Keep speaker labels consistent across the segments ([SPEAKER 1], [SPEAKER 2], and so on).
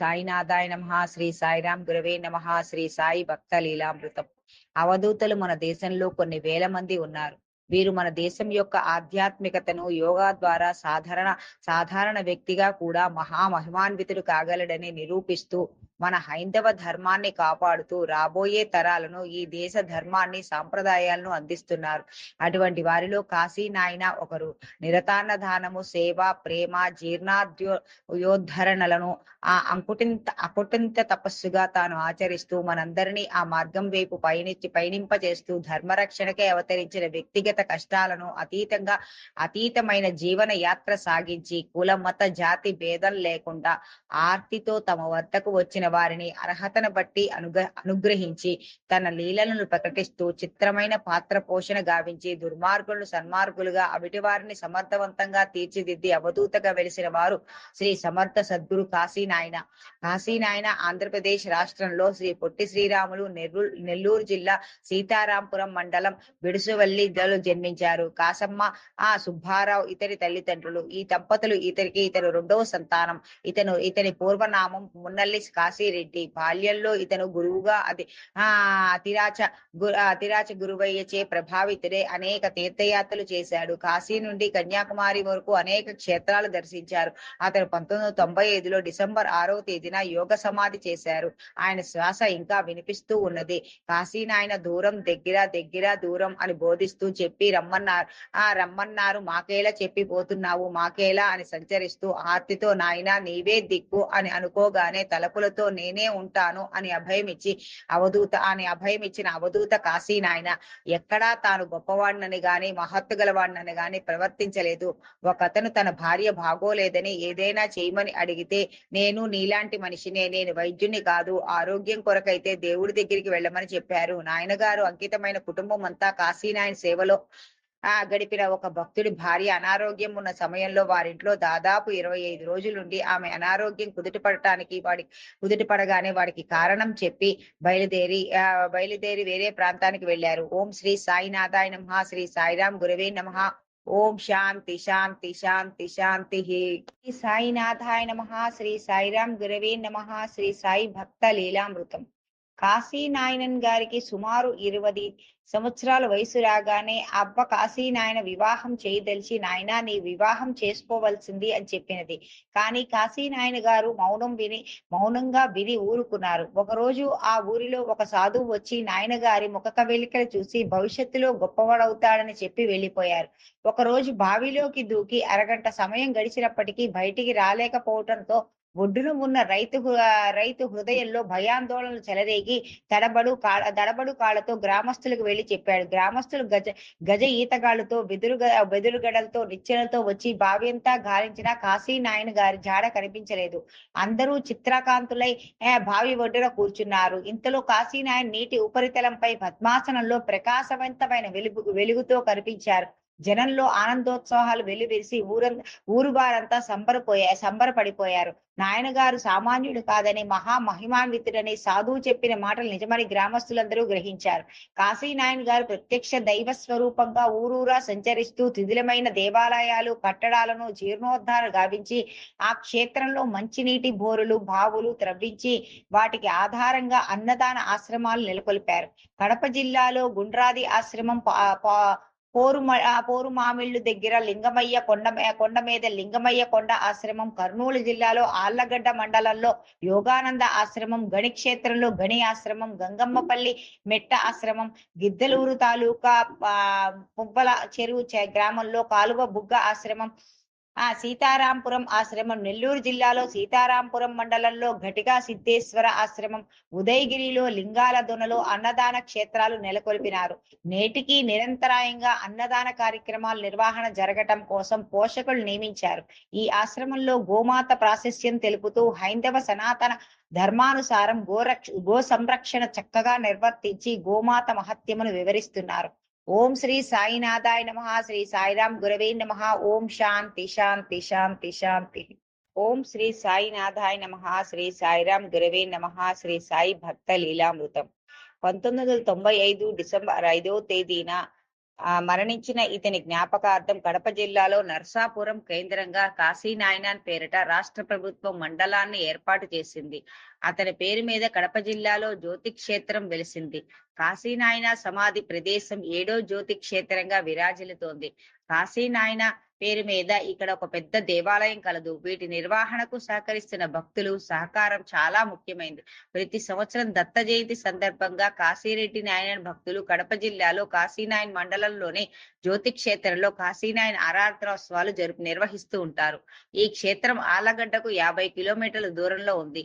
[SPEAKER 1] సాయినాథాయ నమ. శ్రీ సాయిరాం గురవే నమ. శ్రీ సాయి భక్త లీలామృతం. అవధూతలు మన దేశంలో కొన్ని వేల మంది ఉన్నారు. వీరు మన దేశం యొక్క ఆధ్యాత్మికతను యోగా ద్వారా సాధారణ సాధారణ వ్యక్తిగా కూడా మహా మహిమాన్వితుడు కాగలడని నిరూపిస్తూ మన హైందవ ధర్మాన్ని కాపాడుతూ రాబోయే తరాలను ఈ దేశ ధర్మాన్ని సాంప్రదాయాలను అందిస్తున్నారు. అటువంటి వారిలో కాశీ నాయన ఒకరు. నిరతాన్న దానము సేవ ప్రేమ జీర్ణాద్యోధరణలను ఆ అంకుటింత అకుటింత తపస్సుగా తాను ఆచరిస్తూ మనందరినీ ఆ మార్గం వైపు పయనించి పయనింపజేస్తూ ధర్మరక్షణకే అవతరించిన వ్యక్తిగత కష్టాలను అతీతంగా అతీతమైన జీవన యాత్ర సాగించి కుల మత జాతి భేదం లేకుండా ఆర్తితో తమ వద్దకు వచ్చిన వారిని అర్హతను బట్టి అనుగ అనుగ్రహించి తన లీలలను ప్రకటిస్తూ చిత్రమైన పాత్ర పోషణ గావించి దుర్మార్గులను సన్మార్గులుగా అవిటి వారిని సమర్థవంతంగా తీర్చిదిద్ది అవధూతగా వెలిసిన వారు శ్రీ సమర్థ సద్గురు కాశీనాయన కాశీనాయన ఆంధ్రప్రదేశ్ రాష్ట్రంలో శ్రీ పొట్టి శ్రీరాములు నెల్లూరు నెల్లూరు జిల్లా సీతారాంపురం మండలం బిడుసువల్లి దలు జన్మించారు. కాసమ్మ ఆ సుబ్బారావు ఇతని తల్లిదండ్రులు. ఈ దంపతులు ఇతనికి ఇతను రెండవ సంతానం. ఇతను ఇతని పూర్వనామం మున్నల్లి కాశీ కాశీరెడ్డి బాల్యంలో ఇతను గురువుగా అది ఆ అతిరాచ అతిరాచ గురువయ్యచే ప్రభావితుడే అనేక తీర్థయాత్రలు చేశాడు. కాశీ నుండి కన్యాకుమారి వరకు అనేక క్షేత్రాలు దర్శించారు. అతను పంతొమ్మిది వందల తొంభై ఐదులో డిసెంబర్ ఆరవ తేదీన యోగ సమాధి చేశారు. ఆయన శ్వాస ఇంకా వినిపిస్తూ ఉన్నది. కాశీ నాయన దూరం దగ్గర దగ్గర దూరం అని బోధిస్తూ చెప్పి రమ్మన్నారు. ఆ రమ్మన్నారు. మాకేలా చెప్పి పోతున్నావు? మాకేలా? అని సంచరిస్తూ ఆర్తితో నాయన నీవే దిక్కు అని అనుకోగానే తలపులతో నేనే ఉంటాను అని అభయం ఇచ్చి అవధూత అని అభయం ఇచ్చిన అవధూత కాశీ నాయన ఎక్కడా తాను గొప్పవాడినని గాని మహత్తు గలవాడినని గాని ప్రవర్తించలేదు. ఒకతను తన భార్య బాగోలేదని ఏదైనా చేయమని అడిగితే నేను నీలాంటి మనిషినే నేను వైద్యుని కాదు. ఆరోగ్యం కొరకైతే దేవుడి దగ్గరికి వెళ్ళమని చెప్పారు. నాయనగారు అంకితమైన కుటుంబం అంతా కాశీనాయన సేవలో ఆ గడిపిన ఒక భక్తుడి భార్య అనారోగ్యం ఉన్న సమయంలో వారింట్లో దాదాపు ఇరవై ఐదు రోజులుండి ఆమె అనారోగ్యం కుదుట పడటానికి వాడి కుదుట పడగానే వాడికి కారణం చెప్పి బయలుదేరి ఆ బయలుదేరి వేరే ప్రాంతానికి వెళ్ళారు. ఓం శ్రీ సాయినాథాయ నమ శ్రీ సాయిరాం గురవే నమ. ఓం శాంతి శాంతి శాంతి శాంతి శ్రీ సాయినాథాయ నమ శ్రీ సాయిరాం గురవే నమ శ్రీ సాయి భక్త లీలామృతం. కాశీనాయనన్ గారికి సుమారు ఇరవై సంవత్సరాల వయసు రాగానే అబ్బ కాశీనాయన వివాహం చేయదలిచి నాయన నీ వివాహం చేసుకోవాల్సింది అని చెప్పినది. కానీ కాశీనాయన గారు మౌనం విని మౌనంగా విని ఊరుకున్నారు. ఒకరోజు ఆ ఊరిలో ఒక సాధువు వచ్చి నాయన గారి ముఖ కవలికలు చూసి భవిష్యత్తులో గొప్పవాడవుతాడని చెప్పి వెళ్ళిపోయారు. ఒకరోజు బావిలోకి దూకి అరగంట సమయం గడిచినప్పటికీ బయటికి రాలేకపోవటంతో ఒడ్డున ఉన్న రైతు రైతు హృదయంలో భయాందోళనలు చెలరేగి తడబడు కాళ్ళ దడబడు కాళ్ళతో గ్రామస్తులకు వెళ్ళి చెప్పాడు. గ్రామస్తులు గజ గజ ఈతగాళ్ళతో బెదురు బెదురుగడలతో నిచ్చెనలతో వచ్చి బావి గాలించిన కాశీ నాయన గారి జాడ కనిపించలేదు. అందరూ చిత్రకాంతులై భావి బావి ఒడ్డున కూర్చున్నారు. ఇంతలో కాశీనాయన్ నీటి ఉపరితలంపై పద్మాసనంలో ప్రకాశవంతమైన వెలుగు వెలుగుతో కనిపించారు. జనంలో ఆనందోత్సాహాలు వెల్లివిరిసి ఊరం ఊరు వారంతా సంబరపోయా సంబరపడిపోయారు. నాయనగారు సామాన్యుడు కాదని మహామహిమాన్వితుడని సాధువు చెప్పిన మాటలు నిజమని గ్రామస్తులందరూ గ్రహించారు. కాశీ నాయన్ గారు ప్రత్యక్ష దైవ స్వరూపంగా ఊరూరా సంచరిస్తూ తిథిలమైన దేవాలయాలు కట్టడాలను జీర్ణోద్ధార గావించి ఆ క్షేత్రంలో మంచినీటి బోరులు బావులు త్రవ్వించి వాటికి ఆధారంగా అన్నదాన ఆశ్రమాలు నెలకొల్పారు. కడప జిల్లాలో గుండ్రాది ఆశ్రమం పా- పా- పోరు ఆ పోరు మామిళ్ళు దగ్గర లింగమయ్య కొండ కొండ మీద లింగమయ్య కొండ ఆశ్రమం కర్నూలు జిల్లాలో ఆళ్ళగడ్డ మండలంలో యోగానంద ఆశ్రమం గణిక్షేత్రంలో గణి ఆశ్రమం గంగమ్మపల్లి మెట్ట ఆశ్రమం గిద్దలూరు తాలూకా ఆ, పువ్వల చెరువు చే- గ్రామంలో కాలువ బుగ్గ ఆశ్రమం ఆ సీతారాంపురం ఆశ్రమం నెల్లూరు జిల్లాలో సీతారాంపురం మండలంలో ఘటికా సిద్ధేశ్వర ఆశ్రమం ఉదయగిరిలో లింగాల దొనలో అన్నదాన క్షేత్రాలు నెలకొల్పినారు. నేటికి నిరంతరాయంగా అన్నదాన కార్యక్రమాల నిర్వహణ జరగటం కోసం పోషకులు నియమించారు. ఈ ఆశ్రమంలో గోమాత ప్రాశస్యం తెలుపుతూ హైందవ సనాతన ధర్మానుసారం గోరక్ష గో సంరక్షణ చక్కగా నిర్వర్తించి గోమాత మహత్యమును వివరిస్తున్నారు. ఓం శ్రీ సాయినాథాయ నమ శ్రీ సాయిరాం గురవే నమ ఓం శాంతి శాంతి శాంతి శాంతి. ఓం శ్రీ సాయినాథాయ నమ శ్రీ సాయిరాం గురవే నమ శ్రీ సాయి భక్త లీలామృతం. పంతొమ్మిది వందల తొంభై ఐదు డిసెంబర్ ఐదవ తేదీన మరణించిన ఇతని జ్ఞాపకార్థం కడప జిల్లాలో నర్సాపురం కేంద్రంగా కాశీ నాయనాన్ పేరిట రాష్ట్ర ప్రభుత్వం మండలాన్ని ఏర్పాటు చేసింది. అతని పేరు మీద కడప జిల్లాలో జ్యోతి క్షేత్రం వెలిసింది. కాశీనాయన సమాధి ప్రదేశం ఏడో జ్యోతి క్షేత్రంగా విరాజిల్లుతోంది. కాశీనాయన పేరు మీద ఇక్కడ ఒక పెద్ద దేవాలయం కలదు. వీటి నిర్వహణకు సహకరిస్తున్న భక్తులు సహకారం చాలా ముఖ్యమైనది. ప్రతి సంవత్సరం దత్త జయంతి సందర్భంగా కాశీరెడ్డి నారాయణ భక్తులు కడప జిల్లాలో కాశీనాయన్ మండలంలోని జ్యోతి క్షేత్రంలో కాశీనాయన ఆరాధనోత్సవాలు జరుపు నిర్వహిస్తూ ఉంటారు. ఈ క్షేత్రం ఆలగడ్డకు యాభై కిలోమీటర్ల దూరంలో ఉంది.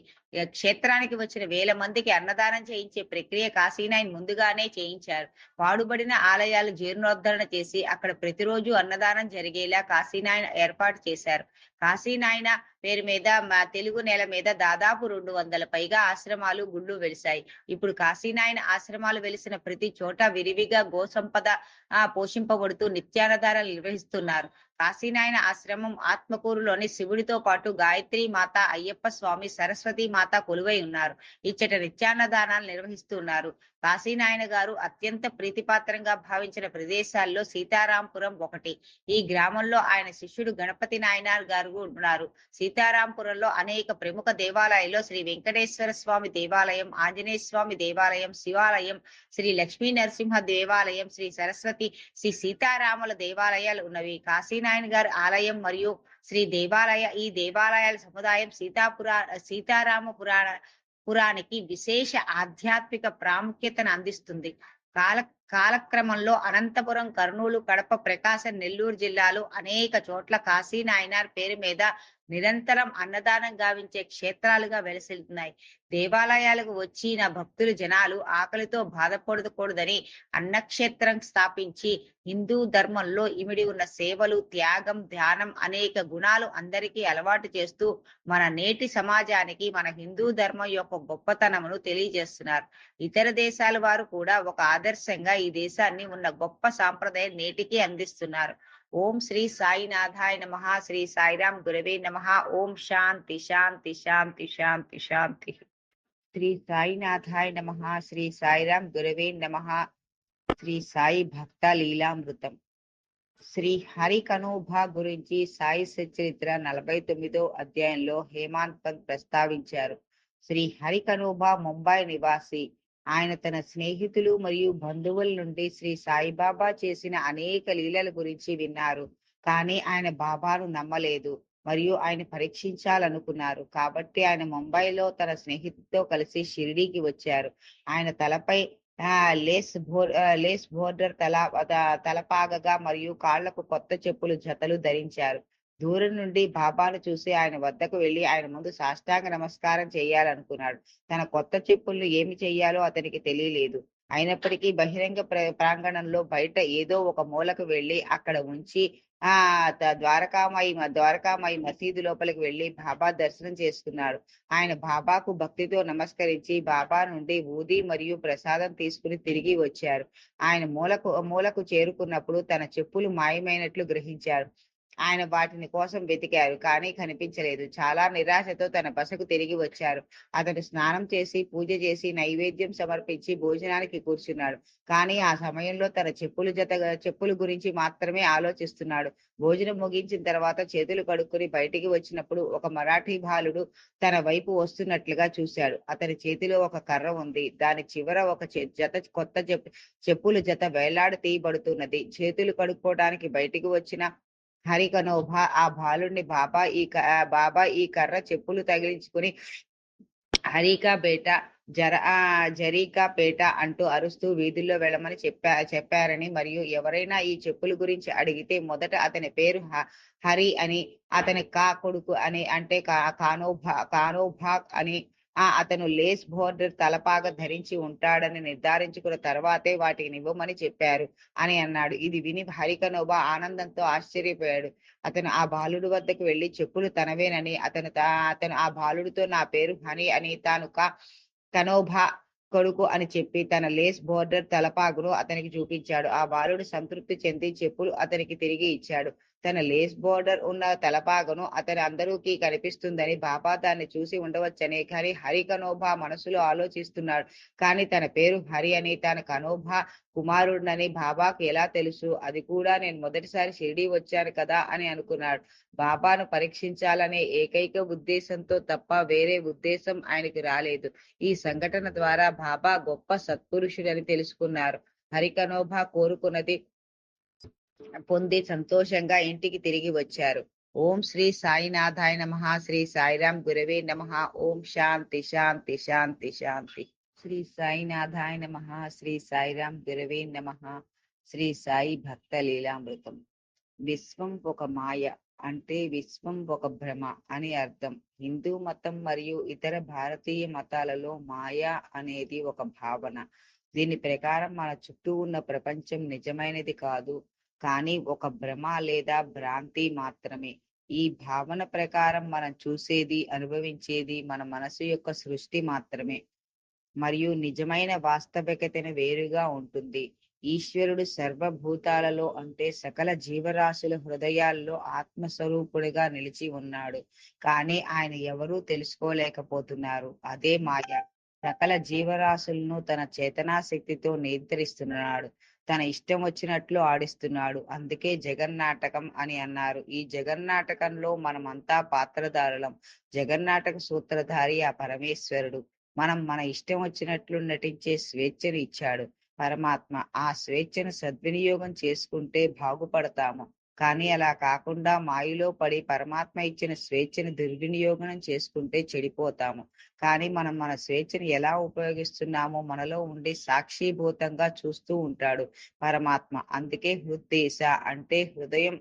[SPEAKER 1] క్షేత్రానికి వచ్చిన వేల మందికి అన్నదానం చేయించే ప్రక్రియ కాశీనాయన్ ముందుగానే చేయించారు. పాడుబడిన ఆలయాలు జీర్ణోద్ధరణ చేసి అక్కడ ప్రతిరోజు అన్నదానం జరిగేలా కాశీనాయన ఏర్పాటు చేశారు. కాశీనాయన పేరు మీద మా తెలుగు నేల మీద దాదాపు రెండు వందల పైగా ఆశ్రమాలు గుళ్ళు వెలిశాయి. ఇప్పుడు కాశీనాయన ఆశ్రమాలు వెలిసిన ప్రతి చోట విరివిగా గోసంపద పోషింపబడు పోషింపబడుతూ నిత్యానదానాలు నిర్వహిస్తున్నారు. కాశీనాయన ఆశ్రమం ఆత్మకూరులోని శివుడితో పాటు గాయత్రి మాత అయ్యప్ప స్వామి సరస్వతి మాత కొలువై ఉన్నారు. ఇచ్చట నిత్యాన్నదానాలు నిర్వహిస్తున్నారు కాశీనాయన గారు అత్యంత ప్రీతిపాత్రంగా భావించిన ప్రదేశాల్లో సీతారాంపురం ఒకటి. ఈ గ్రామంలో ఆయన శిష్యుడు గణపతి నాయనార్ గారు ఉన్నారు. సీతారాంపురంలో అనేక ప్రముఖ దేవాలయాల్లో శ్రీ వెంకటేశ్వర స్వామి దేవాలయం ఆంజనేయ స్వామి దేవాలయం శివాలయం శ్రీ లక్ష్మీ నరసింహ దేవాలయం శ్రీ సరస్వతి శ్రీ సీతారాముల దేవాలయాలు ఉన్నవి. సత్యనారాయణ గారి ఆలయం మరియు శ్రీ దేవాలయ ఈ దేవాలయాల సముదాయం సీతాపురా సీతారామ పురాణ పురానికి విశేష ఆధ్యాత్మిక ప్రాముఖ్యతను అందిస్తుంది. కాల కాలక్రమంలో అనంతపురం కర్నూలు కడప ప్రకాశం నెల్లూరు జిల్లాలు అనేక చోట్ల కాశీ నాయనార్ పేరు మీద నిరంతరం అన్నదానం గావించే క్షేత్రాలుగా వెలసిల్తున్నాయి దేవాలయాలకు వచ్చిన భక్తులు జనాలు ఆకలితో బాధపడకూడదని అన్నక్షేత్రం స్థాపించి హిందూ ధర్మంలో ఇమిడి ఉన్న సేవలు త్యాగం ధ్యానం అనేక గుణాలు అందరికీ అలవాటు చేస్తూ మన నేటి సమాజానికి మన హిందూ ధర్మం యొక్క గొప్పతనమును తెలియజేస్తున్నారు. ఇతర దేశాల వారు కూడా ఒక ఆదర్శంగా ఈ దేశాన్ని ఉన్న గొప్ప సాంప్రదాయం నేటికి అందిస్తున్నారు. ఓం శ్రీ సాయినాథాయ నమ శ్రీ సాయిరాం గురవే నమ. ఓం శాంతి శాంతి శాంతి శాంతి శాంతి. శ్రీ సాయినాథాయ నమ శ్రీ సాయిరాం గురవే నమ. శ్రీ సాయి భక్త లీలామృతం. శ్రీ హరి కనోభా గురించి సాయి సచరిత్ర నలభై తొమ్మిదో అధ్యాయంలో హేమాంత్ పంత్ ప్రస్తావించారు. శ్రీ హరి కనోభా ముంబై నివాసి ఆయన తన స్నేహితులు మరియు బంధువుల నుండి శ్రీ సాయిబాబా చేసిన అనేక లీలల గురించి విన్నారు. కానీ ఆయన బాబాను నమ్మలేదు. మరియు ఆయన పరీక్షించాలనుకున్నారు. కాబట్టి ఆయన ముంబైలో తన స్నేహితుడితో కలిసి షిరిడీకి వచ్చారు. ఆయన తలపై లేస్ బోర్ లేస్ బోర్డర్ తల తలపాగగా మరియు కాళ్ళకు కొత్త చెప్పులు జతలు ధరించారు. దూరం నుండి బాబాను చూసి ఆయన వద్దకు వెళ్ళి ఆయన ముందు సాష్టాంగ నమస్కారం చేయాలనుకున్నాడు. తన కొత్త చెప్పుల్ని ఏమి చేయాలో అతనికి తెలియలేదు. అయినప్పటికీ బహిరంగ ప్ర- ప్రాంగణంలో బయట ఏదో ఒక మూలకు వెళ్ళి అక్కడ ఉంచి ఆ ద్వారకామాయి ద్వారకామాయి మసీదు లోపలికి వెళ్ళి బాబా దర్శనం చేసుకున్నాడు. ఆయన బాబాకు భక్తితో నమస్కరించి బాబా నుండి ఊది మరియు ప్రసాదం తీసుకుని తిరిగి వచ్చారు. ఆయన మూలకు మూలకు చేరుకున్నప్పుడు తన చెప్పులు మాయమైనట్లు గ్రహించారు. ఆయన వాటిని కోసం వెతికారు. కానీ కనిపించలేదు. చాలా నిరాశతో తన బసకు తిరిగి వచ్చారు. అతను స్నానం చేసి పూజ చేసి నైవేద్యం సమర్పించి భోజనానికి కూర్చున్నాడు. కానీ ఆ సమయంలో తన చెప్పులు జత చెప్పుల గురించి మాత్రమే ఆలోచిస్తున్నాడు. భోజనం ముగించిన తర్వాత చేతులు కడుక్కుని బయటికి వచ్చినప్పుడు ఒక మరాఠీ బాలుడు తన వైపు వస్తున్నట్లుగా చూశాడు. అతని చేతిలో ఒక కర్ర ఉంది. దాని చివర ఒక జత కొత్త చెప్పు చెప్పుల జత వేలాడ తీయబడుతున్నది చేతులు కడుక్కోవడానికి బయటికి వచ్చిన హరికనోభా ఆ బాలుడిని బాబా ఈ క- బాబా ఈ కర్ర చెప్పులు తగిలించుకుని హరికా బేట జర ఆ జరీకా పేట అంటూ అరుస్తూ వీధుల్లో వెళ్ళమని చెప్పా చెప్పారని మరియు ఎవరైనా ఈ చెప్పుల గురించి అడిగితే మొదట అతని పేరు హ- హరి అని అతని కా కొడుకు అని అంటే కా కానోభా కానోభాక్ అని ఆ అతను లేస్ బోర్డర్ తలపాగ ధరించి ఉంటాడని నిర్ధారించుకున్న తర్వాతే వాటిని ఇవ్వమని చెప్పారు అని అన్నాడు. ఇది విని హరికనోబా ఆనందంతో ఆశ్చర్యపోయాడు. అతను ఆ బాలుడు వద్దకు వెళ్ళి చెప్పులు తనవేనని అతను అతను ఆ బాలుడితో నా పేరు హని అని తాను కనోభా కొడుకు అని చెప్పి తన లేస్ బోర్డర్ తలపాగును అతనికి చూపించాడు. ఆ బాలుడు సంతృప్తి చెంది చెప్పులు అతనికి తిరిగి ఇచ్చాడు. తన లేస్ బోర్డర్ ఉన్న తలపాగను అతని అందరికీ కనిపిస్తుందని బాబా దాన్ని చూసి ఉండవచ్చని. కానీ హరి కనోభా మనసులో ఆలోచిస్తున్నాడు. కానీ తన పేరు హరి అని తన కనోభా కుమారుడినని బాబాకు ఎలా తెలుసు? అది కూడా నేను మొదటిసారి షిరిడి వచ్చాను కదా అని అనుకున్నాడు. బాబాను పరీక్షించాలనే ఏకైక ఉద్దేశంతో తప్ప వేరే ఉద్దేశం ఆయనకి రాలేదు. ఈ సంఘటన ద్వారా బాబా గొప్ప సత్పురుషుడని తెలుసుకున్నారు. హరికనోభా కోరుకున్నది పొంది సంతోషంగా ఇంటికి తిరిగి వచ్చారు. ఓం శ్రీ సాయినాథాయ నమ శ్రీ సాయిరాం గురవే నమ. ఓం శాంతి శాంతి శాంతి శాంతి. శ్రీ సాయినాథాయ నమ శ్రీ సాయిరాం గురవే నమ. శ్రీ సాయి భక్త లీలామృతం. విశ్వం ఒక మాయ అంటే విశ్వం ఒక భ్రమ అని అర్థం. హిందూ మతం మరియు ఇతర భారతీయ మతాలలో మాయ అనేది ఒక భావన. దీని ప్రకారం మన చుట్టూ ఉన్న ప్రపంచం నిజమైనది కాదు. కానీ ఒక భ్రమ లేదా భ్రాంతి మాత్రమే. ఈ భావన ప్రకారం మనం చూసేది అనుభవించేది మన మనసు యొక్క సృష్టి మాత్రమే. మరియు నిజమైన వాస్తవికతను వేరుగా ఉంటుంది. ఈశ్వరుడు సర్వభూతాలలో అంటే సకల జీవరాశుల హృదయాల్లో ఆత్మస్వరూపుడిగా నిలిచి ఉన్నాడు. కానీ ఆయన ఎవరూ తెలుసుకోలేకపోతున్నారు. అదే మాయ. సకల జీవరాశులను తన చేతనాశక్తితో నియంత్రిస్తున్నాడు. తన ఇష్టం వచ్చినట్లు ఆడిస్తున్నాడు. అందుకే జగన్నాటకం అని అన్నారు. ఈ జగన్నాటకంలో మనమంతా పాత్రధారులం. జగన్నాటక సూత్రధారి ఆ పరమేశ్వరుడు. మనం మన ఇష్టం వచ్చినట్లు నటించే స్వేచ్ఛను ఇచ్చాడు. పరమాత్మ ఆ స్వేచ్ఛను సద్వినియోగం చేసుకుంటే బాగుపడతాము. కానీ అలా కాకుండా మాయలో పడి పరమాత్మ ఇచ్చిన స్వేచ్ఛను దుర్వినియోగం చేసుకుంటే చెడిపోతాము. కానీ మనం మన స్వేచ్ఛను ఎలా ఉపయోగిస్తున్నామో మనలో ఉండి సాక్షిభూతంగా చూస్తూ ఉంటాడు పరమాత్మ. అందుకే హృద్దేశ అంటే హృదయం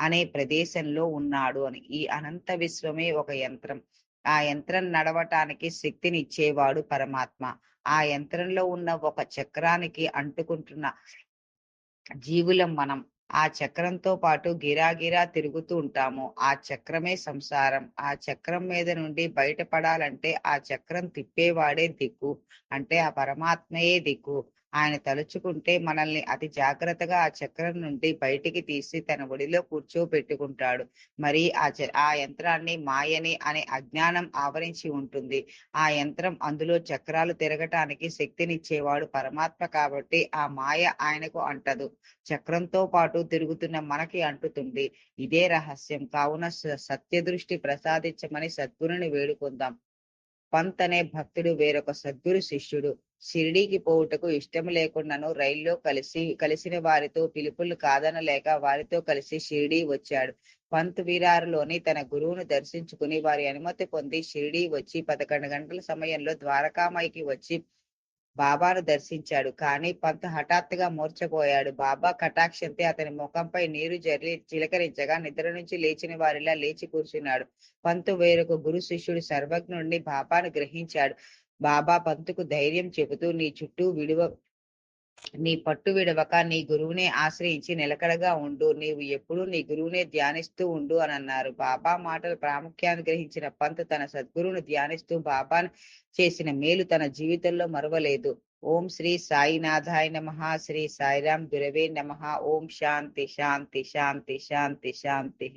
[SPEAKER 1] అనే ప్రదేశంలో ఉన్నాడు అని. ఈ అనంత విశ్వమే ఒక యంత్రం. ఆ యంత్రం నడవటానికి శక్తిని ఇచ్చేవాడు పరమాత్మ. ఆ యంత్రంలో ఉన్న ఒక చక్రానికి అంటుకుంటున్న జీవులం మనం. ఆ చక్రంతో పాటు గిరాగిరా తిరుగుతూ ఉంటాము. ఆ చక్రమే సంసారం. ఆ చక్రం మీద నుండి బయటపడాలంటే ఆ చక్రం తిప్పేవాడే దిక్కు. అంటే ఆ పరమాత్మయే దిక్కు. ఆయన తలుచుకుంటే మనల్ని అతి జాగ్రత్తగా ఆ చక్రం నుండి బయటికి తీసి తన ఒడిలో కూర్చోబెట్టుకుంటాడు. మరి ఆ ఆ యంత్రాన్ని మాయని అనే అజ్ఞానం ఆవరించి ఉంటుంది. ఆ యంత్రం అందులో చక్రాలు తిరగటానికి శక్తినిచ్చేవాడు పరమాత్మ కాబట్టి ఆ మాయ ఆయనకు అంటదు. చక్రంతో పాటు తిరుగుతున్న మనకి అంటుతుంది. ఇదే రహస్యం. కావున సత్య దృష్టి ప్రసాదించమని సద్గురుని వేడుకుందాం. పంత్ అనే భక్తుడు వేరొక సద్గురు శిష్యుడు. షిరిడీకి పోవుటకు ఇష్టం లేకుండాను రైల్లో కలిసి కలిసిన వారితో పిలుపులు కాదనలేక వారితో కలిసి షిరిడీ వచ్చాడు. పంత్ విరారులోని తన గురువును దర్శించుకుని వారి అనుమతి పొంది షిరిడీ వచ్చి పదకొండు గంటల సమయంలో ద్వారకామాయికి వచ్చి బాబాను దర్శించాడు. కానీ పంత హఠాత్తుగా మూర్చపోయాడు బాబా కటాక్షంతే అతని ముఖంపై నీరు జరి చిలకరించగా నిద్ర నుంచి లేచిన వారిలా లేచి కూర్చున్నాడు. పంతు వేరొక గురు శిష్యుడు సర్వజ్ఞుడిని బాబాను గ్రహించాడు. బాబా పంతుకు ధైర్యం చెబుతూ నీ చుట్టూ విడువ నీ పట్టు విడవక నీ గురువునే ఆశ్రయించి నిలకడగా ఉండు. నీవు ఎప్పుడు నీ గురువునే ధ్యానిస్తూ ఉండు అని అన్నారు. బాబా మాటలు ప్రాముఖ్యాన్ని గ్రహించిన పంత్ తన సద్గురువును ధ్యానిస్తూ బాబాను చేసిన మేలు తన జీవితంలో మరవలేదు. ఓం శ్రీ సాయినాథాయ నమ. శ్రీ సాయిరాం గురవే నమ. ఓం శాంతి శాంతి శాంతి శాంతి శాంతి.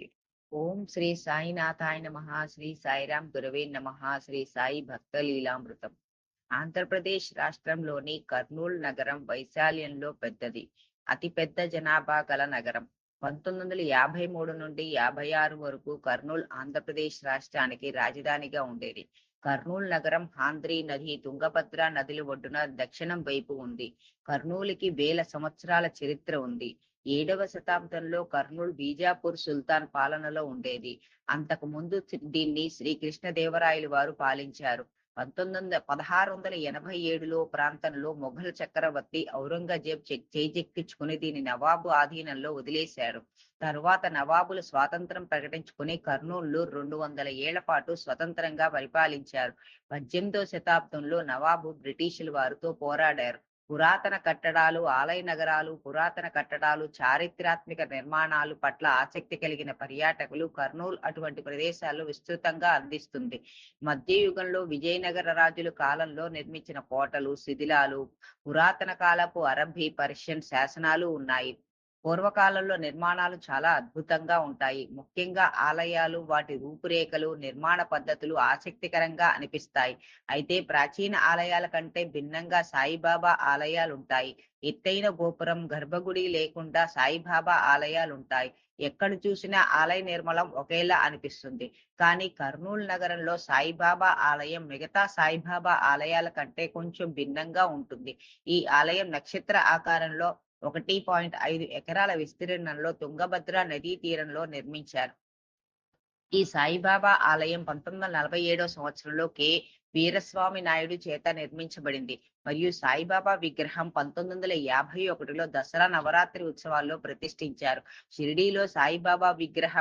[SPEAKER 1] ఓం శ్రీ సాయినాథాయ నమ. శ్రీ సాయిరాం గురవే నమ. శ్రీ సాయి భక్త లీలామృతం. ఆంధ్రప్రదేశ్ రాష్ట్రంలోని కర్నూలు నగరం వైశాల్యంలో పెద్దది. అతిపెద్ద జనాభా గల నగరం. పంతొమ్మిది వందల యాభై మూడు నుండి యాభై ఆరు వరకు కర్నూలు ఆంధ్రప్రదేశ్ రాష్ట్రానికి రాజధానిగా ఉండేది. కర్నూలు నగరం హాంద్రి నది తుంగభద్ర నదుల ఒడ్డున దక్షిణం వైపు ఉంది. కర్నూలుకి వేల సంవత్సరాల చరిత్ర ఉంది. ఏడవ శతాబ్దంలో కర్నూలు బీజాపూర్ సుల్తాన్ పాలనలో ఉండేది. అంతకు ముందు దీన్ని శ్రీకృష్ణదేవరాయలు వారు పాలించారు. పంతొమ్మిది వందల పదహారు వందల ఎనభై ఏడులో ప్రాంతంలో మొఘల్ చక్రవర్తి ఔరంగజేబ్ చేజెక్కించుకుని దీని నవాబు ఆధీనంలో వదిలేశారు తరువాత నవాబులు స్వాతంత్రం ప్రకటించుకుని కర్నూలు రెండు వందల ఏళ్ళ పాటు స్వతంత్రంగా పరిపాలించారు. పద్దెనిమిదో శతాబ్దంలో నవాబు బ్రిటిషుల వారితో పోరాడారు. పురాతన కట్టడాలు ఆలయ నగరాలు పురాతన కట్టడాలు చారిత్రాత్మక నిర్మాణాలు పట్ల ఆసక్తి కలిగిన పర్యాటకులు కర్నూలు అటువంటి ప్రదేశాల్లో విస్తృతంగా అందిస్తుంది. మధ్యయుగంలో విజయనగర రాజుల కాలంలో నిర్మించిన కోటలు శిథిలాలు పురాతన కాలపు అరబ్బీ పర్షియన్ శాసనాలు ఉన్నాయి. పూర్వకాలంలో నిర్మాణాలు చాలా అద్భుతంగా ఉంటాయి. ముఖ్యంగా ఆలయాలు వాటి రూపురేఖలు నిర్మాణ పద్ధతులు ఆసక్తికరంగా అనిపిస్తాయి. అయితే ప్రాచీన ఆలయాల కంటే భిన్నంగా సాయిబాబా ఆలయాలు ఉంటాయి ఎత్తైన గోపురం గర్భగుడి లేకుండా సాయిబాబా ఆలయాలు ఉంటాయి ఎక్కడ చూసినా ఆలయ నిర్మలం ఒకేలా అనిపిస్తుంది. కానీ కర్నూలు నగరంలో సాయిబాబా ఆలయం మిగతా సాయిబాబా ఆలయాల కంటే కొంచెం భిన్నంగా ఉంటుంది. ఈ ఆలయం నక్షత్ర ఆకారంలో ఒకటి పాయింట్ ఐదు ఎకరాల విస్తీర్ణంలో తుంగభద్ర నదీ తీరంలో నిర్మించారు. ఈ సాయిబాబా ఆలయం పంతొమ్మిది వందల నలభై ఏడవ సంవత్సరంలో కె. వీరస్వామి నాయుడు చేత నిర్మించబడింది. మరియు సాయిబాబా విగ్రహం పంతొమ్మిది వందల యాభై ఒకటిలో దసరా నవరాత్రి ఉత్సవాల్లో ప్రతిష్ఠించారు. షిరిడీలో సాయిబాబా విగ్రహ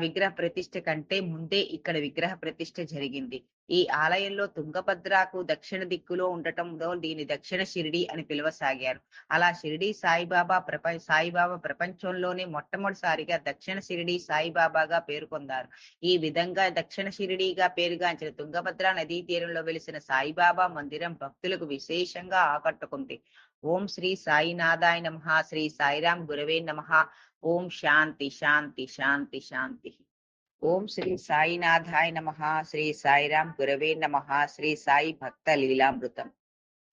[SPEAKER 1] విగ్రహ ప్రతిష్ఠ కంటే ముందే ఇక్కడ విగ్రహ ప్రతిష్ఠ జరిగింది. ఈ ఆలయంలో తుంగభద్రకు దక్షిణ దిక్కులో ఉండటంతో దీని దక్షిణ షిరిడి అని పిలువసాగారు. అలా షిరిడి సాయిబాబా ప్రపంచ సాయిబాబా ప్రపంచంలోనే మొట్టమొదటిసారిగా దక్షిణ షిరిడి సాయిబాబాగా పేర్కొన్నారు ఈ విధంగా దక్షిణ షిరిడిగా పేరుగాంచిన తుంగభద్ర నదీ తీరంలో వెలిసిన సాయిబాబా మందిరం భక్తులకు విశేషంగా ఆకట్టుకుంది. ఓం శ్రీ సాయినాథాయ నమ శ్రీ సాయిరాం గురవే నమ. ఓం శాంతి శాంతి శాంతి శాంతి. ఓం శ్రీ సాయినాథాయ నమ శ్రీ సాయిరాం గురవే నమ శ్రీ సాయి భక్త లీలామృతం.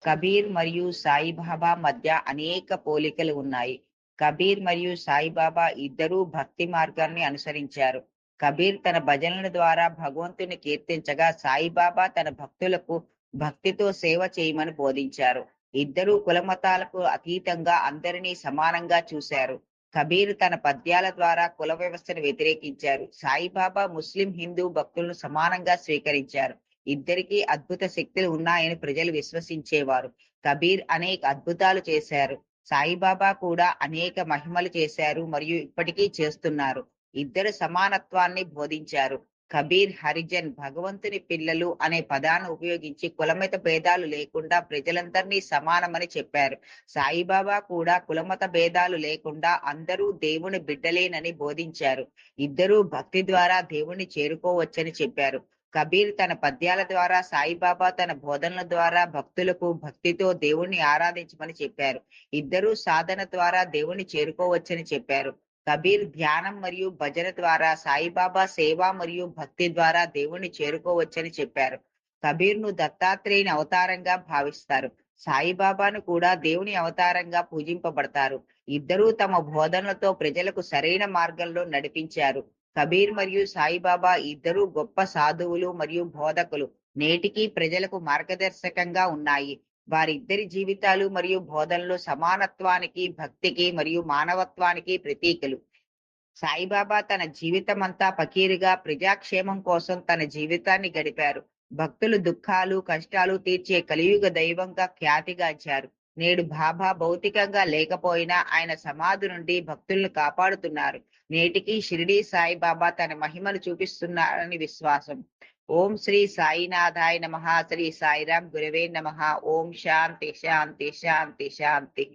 [SPEAKER 1] కబీర్ మరియు సాయిబాబా మధ్య అనేక పోలికలు ఉన్నాయి. కబీర్ మరియు సాయిబాబా ఇద్దరూ భక్తి మార్గాన్ని అనుసరించారు. కబీర్ తన భజనల ద్వారా భగవంతుని కీర్తించగా సాయిబాబా తన భక్తులకు భక్తితో సేవ చేయమని బోధించారు. ఇద్దరూ కులమతాలకు అతీతంగా అందరినీ సమానంగా చూశారు. కబీర్ తన పద్యాల ద్వారా కుల వ్యవస్థను వ్యతిరేకించారు. సాయిబాబా ముస్లిం హిందూ భక్తులను సమానంగా స్వీకరించారు. ఇద్దరికీ అద్భుత శక్తులు ఉన్నాయని ప్రజలు విశ్వసించేవారు. కబీర్ అనేక అద్భుతాలు చేశారు. సాయిబాబా కూడా అనేక మహిమలు చేశారు మరియు ఇప్పటికీ చేస్తున్నారు. ఇద్దరు సమానత్వాన్ని బోధించారు. కబీర్ హరిజన్ భగవంతుని పిల్లలు అనే పదాన్ని ఉపయోగించి కులమత భేదాలు లేకుండా ప్రజలందరినీ సమానమని చెప్పారు. సాయిబాబా కూడా కులమత భేదాలు లేకుండా అందరూ దేవుని బిడ్డలేనని బోధించారు. ఇద్దరూ భక్తి ద్వారా దేవుణ్ణి చేరుకోవచ్చని చెప్పారు. కబీర్ తన పద్యాల ద్వారా సాయిబాబా తన బోధనల ద్వారా భక్తులకు భక్తితో దేవుణ్ణి ఆరాధించమని చెప్పారు. ఇద్దరూ సాధన ద్వారా దేవుణ్ణి చేరుకోవచ్చని చెప్పారు. కబీర్ ధ్యానం మరియు భజన ద్వారా సాయిబాబా సేవ మరియు భక్తి ద్వారా దేవుణ్ణి చేరుకోవచ్చని చెప్పారు. కబీర్ను దత్తాత్రేయుని అవతారంగా భావిస్తారు. సాయిబాబాను కూడా దేవుని అవతారంగా పూజింపబడతారు. ఇద్దరూ తమ బోధనలతో ప్రజలకు సరైన మార్గంలో నడిపించారు. కబీర్ మరియు సాయిబాబా ఇద్దరూ గొప్ప సాధువులు మరియు బోధకులు. నేటికి ప్రజలకు మార్గదర్శకంగా ఉన్నాయి. వారిద్దరి జీవితాలు మరియు బోధనలు సమానత్వానికి భక్తికి మరియు మానవత్వానికి ప్రతీకలు. సాయిబాబా తన జీవితమంతా పకీరుగా ప్రజాక్షేమం కోసం తన జీవితాన్ని గడిపారు. భక్తులు దుఃఖాలు కష్టాలు తీర్చే కలియుగ దైవంగా ఖ్యాతిగాంచారు. నేడు బాబా భౌతికంగా లేకపోయినా ఆయన సమాధి నుండి భక్తులను కాపాడుతున్నారు. నేటికి షిరిడి సాయిబాబా తన మహిమను చూపిస్తున్నారని విశ్వాసం. ఓం శ్రీ సాయినాథాయ నమ శ్రీ సాయిరాం గురవే నమ. ఓం శాంతి శాంతి శాంతి శాంతి.